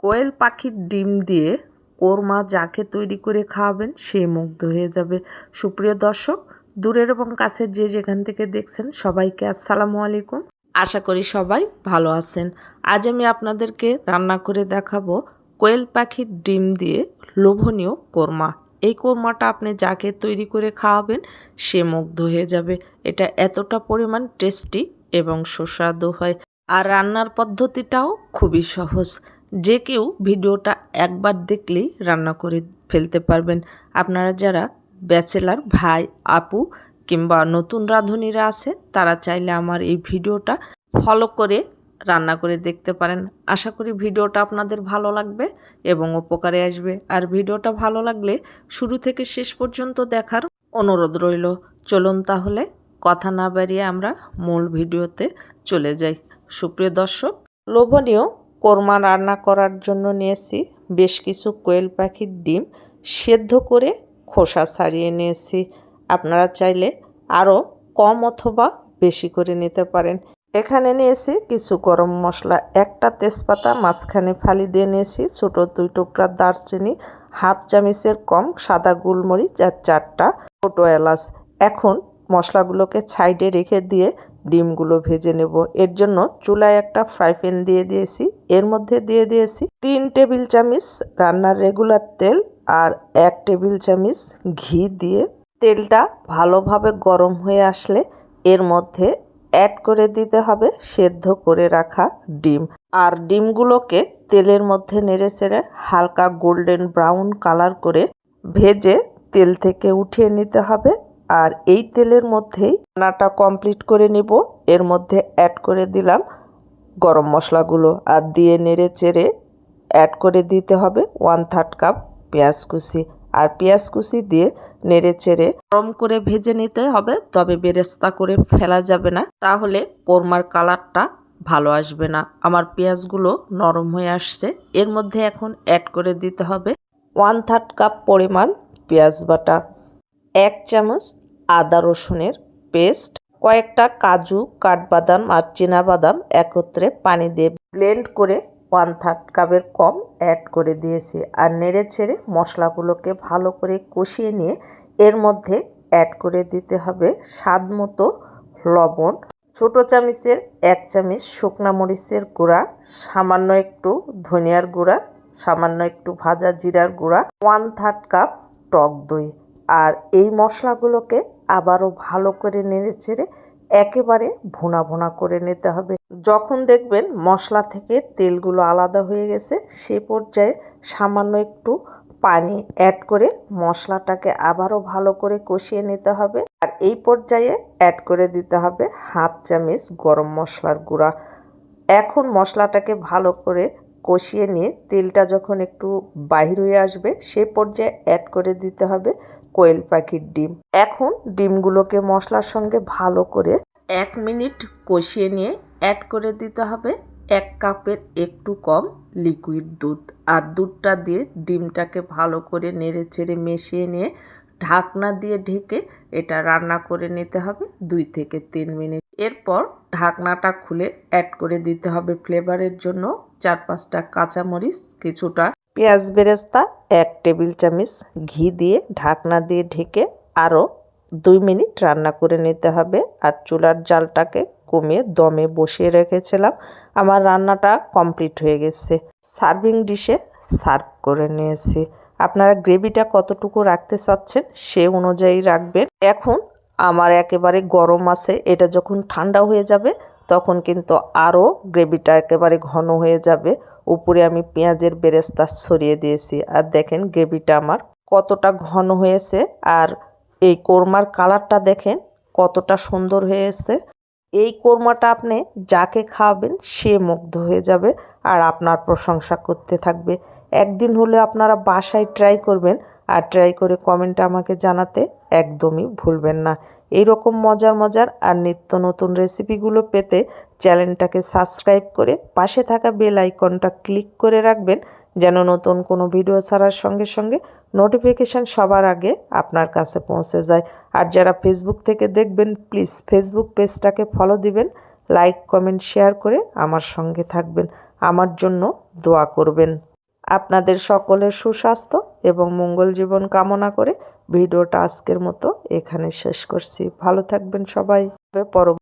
কোয়েল পাখির ডিম দিয়ে কোরমা যাকে তৈরি করে খাওয়াবেন, সে মুগ্ধ হয়ে যাবে। সুপ্রিয় দর্শক, দূরের এবং কাছের যে যেখান থেকে দেখছেন সবাইকে আসসালামু আলাইকুম। আশা করি সবাই ভালো আছেন। আজ আমি আপনাদেরকে রান্না করে দেখাবো কোয়েল পাখির ডিম দিয়ে লোভনীয় কোরমা। এই কোরমাটা আপনি যাকে তৈরি করে খাওয়াবেন, সে মুগ্ধ হয়ে যাবে। এটা এতটা পরিমাণ টেস্টি এবং সুস্বাদু হয়। আর রান্নার পদ্ধতিটাও খুবই সহজ। যে কেউ ভিডিওটা একবার দেখলেই রান্না করে ফেলতে পারবেন। আপনারা যারা ব্যাচেলার ভাই, আপু কিংবা নতুন রাঁধুনিরা আছে, তারা চাইলে আমার এই ভিডিওটা ফলো করে রান্না করে দেখতে পারেন। আশা করি ভিডিওটা আপনাদের ভালো লাগবে এবং উপকারে আসবে। আর ভিডিওটা ভালো লাগলে শুরু থেকে শেষ পর্যন্ত দেখার অনুরোধ রইল। চলুন তাহলে কথা না বাড়িয়ে আমরা মূল ভিডিওতে চলে যাই। সুপ্রিয় দর্শক, লোভনীয় কোরমা রান্না করার জন্য নিয়েছি বেশ কিছু কোয়েল পাখির ডিম সেদ্ধ করে খোসা ছাড়িয়ে নিয়েছি। আপনারা চাইলে আরও কম অথবা বেশি করে নিতে পারেন। এখানে নিয়েছি কিছু গরম মশলা, একটা তেজপাতা, মাঝখানে ফালি দিয়ে নিয়েছি ছোটো দুই টুকরা দারচিনি, হাফ চামিচের কম সাদা গোলমরিচ আর চারটা ছোটো এলাচ। এখন মশলাগুলোকে সাইডে রেখে দিয়ে ডিমগুলো ভেজে নেব। এর জন্য চুলায় একটা ফ্রাই প্যান দিয়ে দিয়েছি। এর মধ্যে দিয়ে দিয়েছি তিন টেবিল চামচ রান্নার রেগুলার তেল আর এক টেবিল চামচ ঘি দিয়ে। তেলটা ভালোভাবে গরম হয়ে আসলে এর মধ্যে অ্যাড করে দিতে হবে সেদ্ধ করে রাখা ডিম। আর ডিমগুলোকে তেলের মধ্যে নেড়ে চেড়ে হালকা গোল্ডেন ব্রাউন কালার করে ভেজে তেল থেকে উঠিয়ে নিতে হবে। আর এই তেলের মধ্যেই রান্নাটা কমপ্লিট করে নিব। এর মধ্যে অ্যাড করে দিলাম গরম মশলাগুলো আর দিয়ে নেড়ে চেড়ে অ্যাড করে দিতে হবে ওয়ান থার্ড কাপ পেঁয়াজ কুচি। আর পেঁয়াজ কুচি দিয়ে নেড়ে চেড়ে গরম করে ভেজে নিতে হবে, তবে বেরেস্তা করে ফেলা যাবে না। তাহলে কোরমার কালারটা ভালো আসবে না। আমার পেঁয়াজগুলো নরম হয়ে আসছে। এর মধ্যে এখন অ্যাড করে দিতে হবে ওয়ান থার্ড কাপ পরিমাণ পেঁয়াজ বাটা, এক চামচ আদা রসুনের পেস্ট কয়েকটা কাজু, কাঠবাদাম আর বাদাম একত্রে পানি দিয়ে ব্লেন্ড করে ওয়ান থার্ড কাপের কম অ্যাড করে দিয়েছি আর নেড়ে ছেড়ে মশলাগুলোকে ভালো করে কষিয়ে নিয়ে এর মধ্যে অ্যাড করে দিতে হবে স্বাদ মতো লবণ, ছোটো চামিচের এক চামচ শুকনা মরিচের গুঁড়া, সামান্য একটু ধনিয়ার গুঁড়া, সামান্য একটু ভাজা জিরার গুঁড়া ওয়ান থার্ড কাপ টক দই। আর এই মশলাগুলোকে আবারও ভালো করে নেড়ে চেড়ে একেবারে ভুনা ভুনা করে নিতে হবে। যখন দেখবেন মশলা থেকে তেলগুলো আলাদা হয়ে গেছে, সে পর্যায়ে সামান্য একটু পানি অ্যাড করে মশলাটাকে আবারও ভালো করে কষিয়ে নিতে হবে। আর এই পর্যায়ে অ্যাড করে দিতে হবে হাফ চামচ গরম মশলার গুঁড়া। এখন মশলাটাকে ভালো করে কষিয়ে নিয়ে তেলটা যখন একটু বাহির হয়ে আসবে, সে পর্যায়ে অ্যাড করে দিতে হবে কোয়েল পাখির ডিম। এখন ডিমগুলোকে মশলার সঙ্গে ভালো করে এক মিনিট কষিয়ে নিয়ে অ্যাড করে দিতে হবে এক কাপের একটু কম লিকুইড দুধ। আর দুধটা দিয়ে ডিমটাকে ভালো করে নেড়ে চেড়ে মিশিয়ে নিয়ে ঢাকনা দিয়ে ঢেকে এটা রান্না করে নিতে হবে দুই থেকে তিন মিনিট। এরপর ঢাকনাটা খুলে অ্যাড করে দিতে হবে ফ্লেভারের জন্য চার পাঁচটা কাঁচামরিচ, কিছুটা পেঁয়াজ বেরেস্তা, এক টেবিল চামচ ঘি দিয়ে ঢাকনা দিয়ে ঢেকে আরও দুই মিনিট রান্না করে নিতে হবে। আর চুলার জালটাকে কমিয়ে দমে বসিয়ে রেখেছিলাম। আমার রান্নাটা কমপ্লিট হয়ে গেছে। সার্ভিং ডিশে সার্ভ করে নিয়েছি। আপনারা গ্রেভিটা কতটুকু রাখতে চাচ্ছেন সে অনুযায়ী রাখবেন। এখন আমার একেবারে গরম আছে, এটা যখন ঠান্ডা হয়ে যাবে, তখন কিন্তু আরও গ্রেভিটা একেবারে ঘন হয়ে যাবে। উপরে আমি পেঁয়াজের বেরেস্তা ছড়িয়ে দিয়েছি। আর দেখেন গ্রেভিটা আমার কতটা ঘন হয়েছে। আর এই কোরমার কালারটা দেখেন কতটা সুন্দর হয়েছে। এই কোরমাটা আপনি যাকে খাওয়াবেন, সে মুগ্ধ হয়ে যাবে আর আপনার প্রশংসা করতে থাকবে। একদিন হলে আপনারা বাসায় ট্রাই করবেন। আর ট্রাই করে কমেন্টে আমাকে জানাতে একদমই ভুলবেন না। এই রকম মজার মজার আর নিত্য নতুন রেসিপিগুলো পেতে চ্যানেলটাকে সাবস্ক্রাইব করে পাশে থাকা বেল আইকনটা ক্লিক করে রাখবেন, যেন নতুন কোনো ভিডিও ছাড়ার সঙ্গে সঙ্গে নোটিফিকেশান সবার আগে আপনার কাছে পৌঁছে যায়। আর যারা ফেসবুক থেকে দেখবেন প্লিজ ফেসবুক পেজটাকে ফলো দিবেন লাইক কমেন্ট শেয়ার করে আমার সঙ্গে থাকবেন। আমার জন্য দোয়া করবেন। আপনাদের সকলের সুস্বাস্থ্য এবং মঙ্গল জীবন কামনা করে ভিডিওটা আজকের মতো এখানে শেষ করছি। ভালো থাকবেন সবাই। পর